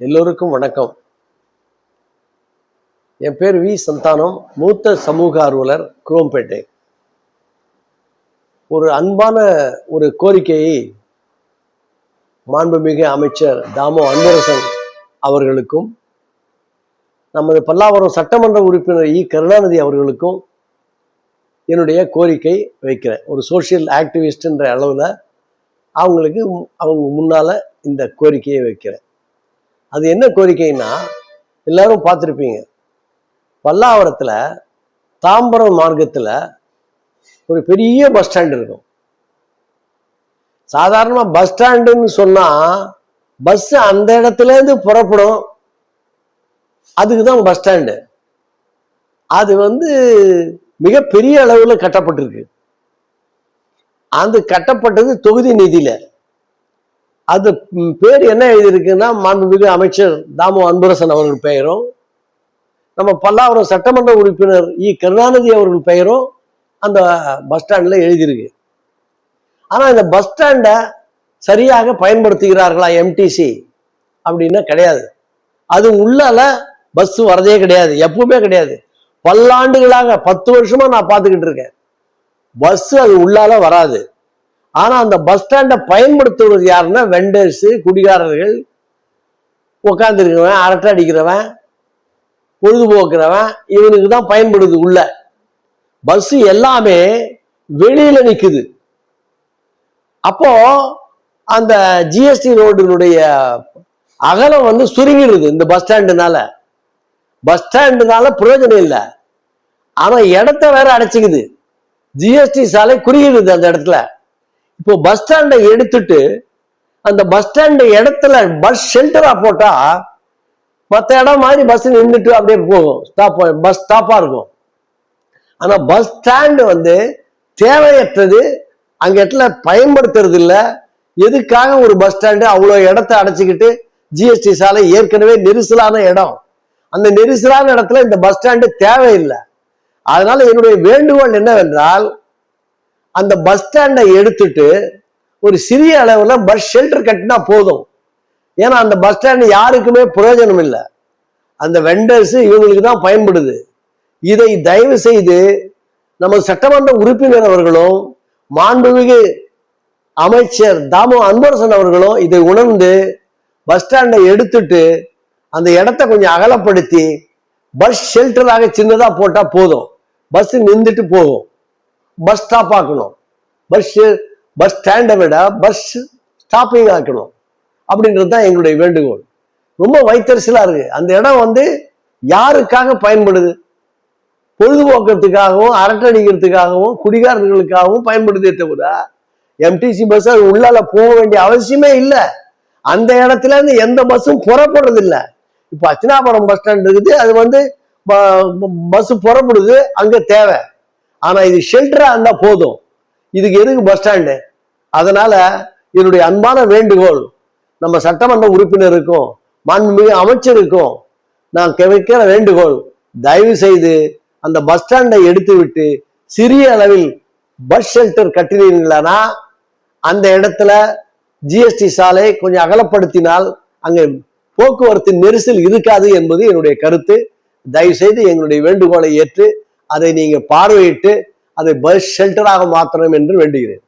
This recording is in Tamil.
எல்லோருக்கும் வணக்கம். என் பேர் வி. சந்தானம். மூத்த சமூக ஆர்வலர் குரோம்பேட்டை. ஒரு அன்பான ஒரு கோரிக்கையை மாண்புமிகு அமைச்சர் தாமோ அன்பரசன் அவர்களுக்கும் நமது பல்லாவரம் சட்டமன்ற உறுப்பினர் இ. கருணாநிதி அவர்களுக்கும் என்னுடைய கோரிக்கை வைக்கிறேன். ஒரு சோசியல் ஆக்டிவிஸ்ட்ன்ற அளவில் அவங்களுக்கு அவங்க முன்னால் இந்த கோரிக்கையை வைக்கிறேன். அது என்ன கோரிக்கைன்னா எல்லாரும் பார்த்துருப்பீங்க. பல்லாவரத்தில் தாம்பரம் மார்க்கத்தில் ஒரு பெரிய பஸ் ஸ்டாண்ட் இருக்கும். சாதாரணமாக பஸ் ஸ்டாண்டுன்னு சொன்னால் பஸ் அந்த இடத்துலேருந்து புறப்படும். அதுக்கு தான் பஸ் ஸ்டாண்டு அது வந்து மிகப்பெரிய அளவில் கட்டப்பட்டிருக்கு. அது கட்டப்பட்டது தொகுதி நிதியில. அது பேர் என்ன எழுதியிருக்குன்னா மாண்புமிகு அமைச்சர் தாமு அன்பரசன் அவர்கள் பெயரும் நம்ம பல்லாவரம் சட்டமன்ற உறுப்பினர் இ. கருணாநிதி அவர்கள் பெயரும் அந்த பஸ் ஸ்டாண்டில் எழுதியிருக்கு. ஆனால் இந்த பஸ் ஸ்டாண்டை சரியாக பயன்படுத்துகிறார்களா எம்டிசி அப்படின்னா கிடையாது. அது உள்ளால பஸ் வரதே கிடையாது எப்பவுமே கிடையாது. பல்லாண்டுகளாக பத்து வருஷமா நான் பார்த்துக்கிட்டு இருக்கேன். பஸ் அது உள்ளால வராது. ஆனா அந்த பஸ் ஸ்டாண்டை பயன்படுத்துவது யாருன்னா வெண்டர்ஸ் குடிகாரர்கள் உட்காந்துருக்கிறவன் அரட்டை அடிக்கிறவன் பொழுதுபோக்குறவன் இவனுக்கு தான் பயன்படுது உள்ள. பஸ் எல்லாமே வெளியில நிற்குது அப்போ அந்த ஜிஎஸ்டி ரோடினுடைய அகலம் வந்து சுருங்கிடுது இந்த பஸ் ஸ்டாண்டுனால பஸ் ஸ்டாண்டுனால பிரயோஜனம் இல்லை. ஆனா இடத்த வேற அடைச்சிக்குது. ஜிஎஸ்டி சாலை குறுகிடுது அந்த இடத்துல. இப்போ பஸ் ஸ்டாண்டை எடுத்துட்டு அந்த பஸ் ஸ்டாண்டு இடத்துல பஸ் ஷெல்டரா போட்டா மற்ற இடம் மாதிரி பஸ் நின்றுட்டு அப்படியே போகும். ஸ்டாப் பஸ் ஸ்டாப்பா இருக்கும். ஆனா பஸ் ஸ்டாண்டு வந்து தேவையற்றது அங்க இடத்துல பயன்படுத்துறது இல்லை எதுக்காக ஒரு பஸ் ஸ்டாண்டு அவ்வளோ இடத்த அடைச்சிக்கிட்டு ஜிஎஸ்டி சாலை ஏற்கனவே நெரிசலான இடம். அந்த நெரிசலான இடத்துல இந்த பஸ் ஸ்டாண்டு தேவையில்லை. அதனால என்னுடைய வேண்டுகோள் என்னவென்றால் அந்த பஸ் ஸ்டாண்டை எடுத்துட்டு ஒரு சிறிய அளவில் பஸ் ஷெல்டர் கட்டினா போதும். ஏன்னா அந்த பஸ் ஸ்டாண்டு யாருக்குமே பிரயோஜனம் இல்லை. அந்த வெண்டர்ஸ் இவங்களுக்கு தான் பயன்படுது. இதை தயவு செய்து நமது சட்டமன்ற உறுப்பினர் அவர்களும் மாண்புமிகு அமைச்சர் தாமோ அன்பரசன் அவர்களும் இதை உணர்ந்து பஸ் ஸ்டாண்டை எடுத்துட்டு அந்த இடத்த கொஞ்சம் அகலப்படுத்தி பஸ் ஷெல்டராக சின்னதாக போட்டால் போதும். பஸ் நின்றுட்டு போகும். பஸ் ஸ்டாப் ஆக்கணும். பஸ் பஸ் ஸ்டாண்டை விட பஸ் ஸ்டாப்பிங் ஆக்கணும். அப்படின்றது தான் எங்களுடைய வேண்டுகோள். ரொம்ப வைத்தரிசலாக இருக்கு. அந்த இடம் வந்து யாருக்காக பயன்படுது? பொழுதுபோக்கத்துக்காகவும் அரட்டடிக்கிறதுக்காகவும் குடிகாரர்களுக்காகவும் பயன்படுதே தவிர எம்டிசி பஸ் அது உள்ளால போக வேண்டிய அவசியமே இல்லை. அந்த இடத்துல இருந்து எந்த பஸ்ஸும் புறப்படுறது இல்லை இப்போ அச்சினாபுரம் பஸ் ஸ்டாண்ட் இருக்குது. அது வந்து பஸ் புறப்படுது. அங்கே தேவை. ஆனா இது ஷெல்டரா இருந்தா போதும். இதுக்கு எதுக்கு பஸ் ஸ்டாண்டு அதனால என்னுடைய அன்பான வேண்டுகோள் நம்ம சட்டமன்ற உறுப்பினருக்கும் மாண்புமிகு அமைச்சருக்கும் நான் வைக்கிற வேண்டுகோள் தயவு செய்து அந்த பஸ் ஸ்டாண்டை எடுத்துவிட்டு சிறிய அளவில் பஸ் ஷெல்டர் கட்டினீர்களானா அந்த இடத்துல ஜிஎஸ்டி சாலை கொஞ்சம் அகலப்படுத்தினால் அங்கே போக்குவரத்து நெரிசல் இருக்காது என்பது என்னுடைய கருத்து. தயவு செய்து எங்களுடைய வேண்டுகோளை ஏற்று அதை நீங்கள் பார்வையிட்டு அதை பஸ் ஷெல்டராக மாற்றணும் என்று வேண்டுகிறேன்.